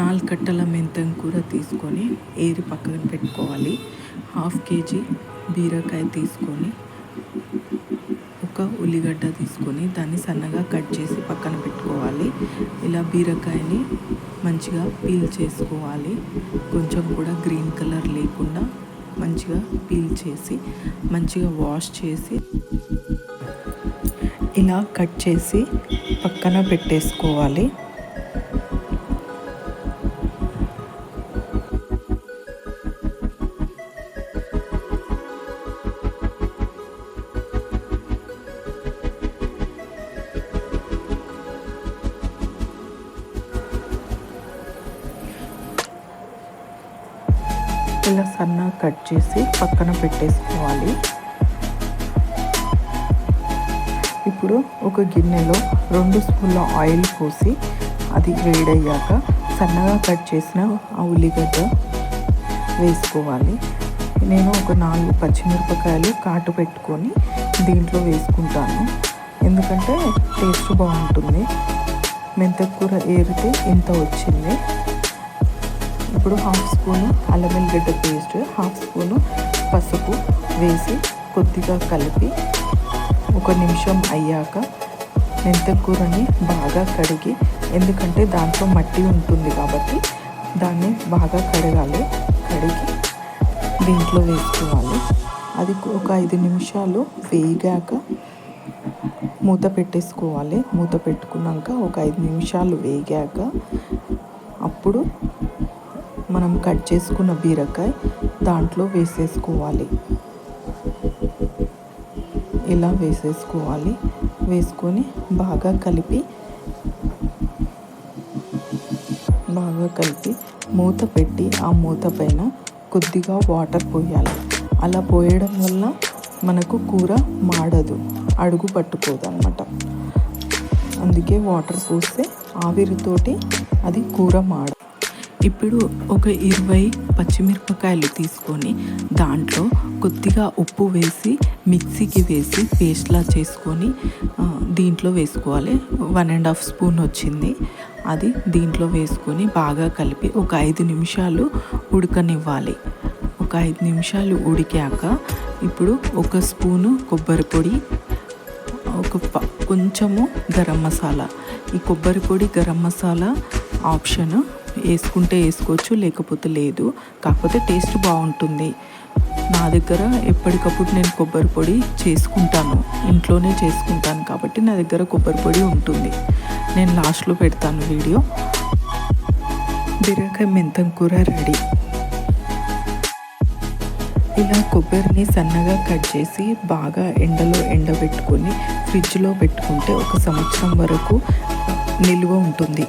నాలుగు కట్టల మెంతం కూర తీసుకొని ఏరి పక్కన పెట్టుకోవాలి. హాఫ్ కేజీ బీరకాయ తీసుకొని ఒక ఉల్లిగడ్డ తీసుకొని దాన్ని సన్నగా కట్ చేసి పక్కన పెట్టుకోవాలి. ఇలా బీరకాయని మంచిగా పీల్ చేసుకోవాలి. కొంచెం కూడా గ్రీన్ కలర్ లేకుండా మంచిగా పీల్ చేసి మంచిగా వాష్ చేసి ఇలా కట్ చేసి పక్కన పెట్టేసుకోవాలి. ఇలా సన్నగా కట్ చేసి పక్కన పెట్టేసుకోవాలి. ఇప్పుడు ఒక గిన్నెలో రెండు స్పూన్ల ఆయిల్ పోసి అది వేడయ్యాక సన్నగా కట్ చేసిన ఆ ఉల్లిగడ్డ వేసుకోవాలి. నేను ఒక నాలుగు పచ్చిమిరపకాయలు కాటు పెట్టుకొని దీంట్లో వేసుకుంటాను. ఎందుకంటే టేస్ట్ బాగుంటుంది. మెంతకూర ఏరితే ఇంత వచ్చింది. ఇప్పుడు హాఫ్ స్పూను అల్లం గడ్డ పేస్ట్ హాఫ్ స్పూను పసుపు వేసి కొద్దిగా కలిపి ఒక నిమిషం అయ్యాక మెంతకూరని బాగా కడిగి ఎందుకంటే దాంట్లో మట్టి ఉంటుంది కాబట్టి దాన్ని బాగా కడగాలి. కడిగి దీంట్లో వేసుకోవాలి. అది ఒక ఐదు నిమిషాలు వేగాక మూత పెట్టేసుకోవాలి. మూత పెట్టుకున్నాక ఒక ఐదు నిమిషాలు వేగాక అప్పుడు మనం కట్ చేసుకున్న బీరకాయ దాంట్లో వేసేసుకోవాలి. ఇలా వేసేసుకోవాలి. వేసుకొని బాగా కలిపి బాగా కలిపి మూత పెట్టి ఆ మూత పైన కొద్దిగా వాటర్ పోయాలి. అలా పోయడం వల్ల మనకు కూర మాడదు అడుగు పట్టుకోదు అనమాట అందుకే వాటర్ పోస్తే ఆవిరితోటి అది కూర మాడ ఇప్పుడు ఒక ఇరవై పచ్చిమిరపకాయలు తీసుకొని దాంట్లో కొద్దిగా ఉప్పు వేసి మిక్సీకి వేసి పేస్ట్లా చేసుకొని దీంట్లో వేసుకోవాలి. వన్ అండ్ హాఫ్ స్పూన్ వచ్చింది. అది దీంట్లో వేసుకొని బాగా కలిపి ఒక ఐదు నిమిషాలు ఉడకనివ్వాలి. ఒక ఐదు నిమిషాలు ఉడికాక ఇప్పుడు ఒక స్పూను కొబ్బరి పొడి ఒక కొంచెము గరం మసాలా. ఈ కొబ్బరి పొడి గరం మసాలా ఆప్షన్ వేసుకుంటే వేసుకోవచ్చు లేకపోతే లేదు. కాకపోతే టేస్ట్ బాగుంటుంది. నా దగ్గర ఎప్పటికప్పుడు నేను కొబ్బరి పొడి చేసుకుంటాను. ఇంట్లోనే చేసుకుంటాను కాబట్టి నా దగ్గర కొబ్బరి పొడి ఉంటుంది. నేను లాస్ట్లో పెడతాను వీడియో. బీరకాయ మెంతం కూర రెడీ. ఇలా కొబ్బరిని సన్నగా కట్ చేసి బాగా ఎండలో ఎండబెట్టుకొని ఫ్రిడ్జ్లో పెట్టుకుంటే ఒక సంవత్సరం వరకు నిల్వ ఉంటుంది.